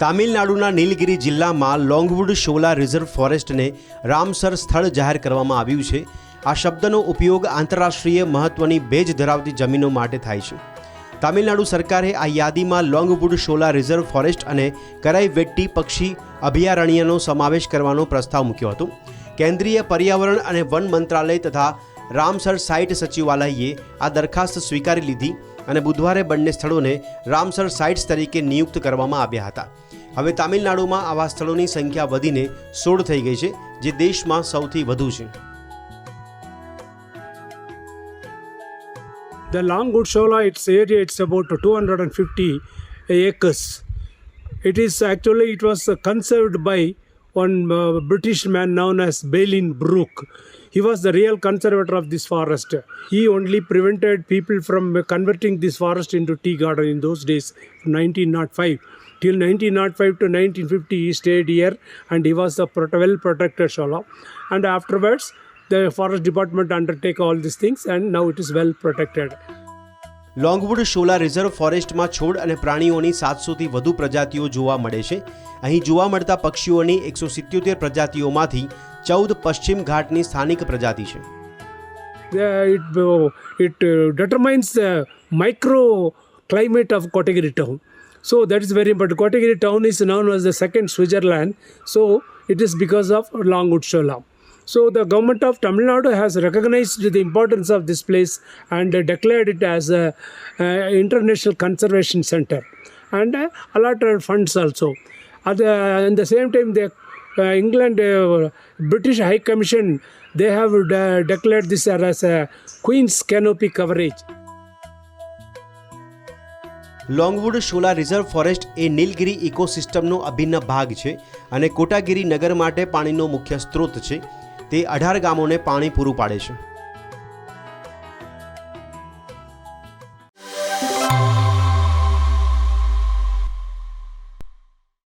તામિલનાડુના નીલગિરી જિલ્લામાં લોંગવુડ Shola reserve ફોરેસ્ટને Ramsar સ્થળ જાહેર કરવામાં આવ્યું છે આ શબ્દનો ઉપયોગ આંતરરાષ્ટ્રીય મહત્ત્વની ભેજ ધરાવતી જમીનો માટે થાય છે તામિલનાડુ સરકારે આ યાદીમાં લોંગવુડ શોલા રિઝર્વ ફોરેસ્ટ અને કરાઈ વેટ્ટી પક્ષી અભયારણ્યનો સમાવેશ કરવાનો પ્રસ્તાવ મૂક્યો હતો કેન્દ્રીય પર્યાવરણ અને વન મંત્રાલય તથા રામસર સાઇટ સચિવાલયે આ દરખાસ્ત સ્વીકારી લીધી અને બુધવારે બંને સ્થળોને રામસર સાઇટ્સ તરીકે નિયુક્ત કરવામાં આવ્યા હતા હવે તામિલનાડુમાં આવા સ્થળોની સંખ્યા વધીને સોળ થઈ ગઈ છે જે દેશમાં સૌથી વધુ છે the long its Long its its to it's about 250 acres. It is actually, it was conserved by one uh, British man known as Balin Brooke. He was the real conservator of this forest. He only prevented people from converting this forest into tea garden in those days, 1905. Till 1905 to 1950, he stayed here and he was the well protector Shala. And afterwards, the forest department undertake all these things and now it is well protected. Longwood Shola reserve ફોરેસ્ટમાં છોડ અને પ્રાણીઓની સાતસોથી વધુ પ્રજાતિઓ જોવા મળે છે અહીં જોવા મળતા પક્ષીઓની એકસો સિત્યોતેર પ્રજાતિઓમાંથી ચૌદ પશ્ચિમ ઘાટની સ્થાનિક પ્રજાતિ છે it determines the micro climate of Kotagiri town. So that is very important. Kotagiri town is known as the second Switzerland. So it is because of Longwood Shola. So the government of Tamil Nadu has recognized the importance of this place and declared it as a, a international conservation center and allotted funds also. At the, at the same time, the uh, England uh, British High Commission they have de declared this as a Queen's canopy coverage. Longwood Shola reserve forest એ નીલગિરી ઇકોસિસ્ટમનો અભિન્ન ભાગ છે અને કોટાગીરી નગર માટે પાણીનો મુખ્ય સ્ત્રોત છે તે અઢાર ગામોને પાણી પૂરું પાડે છે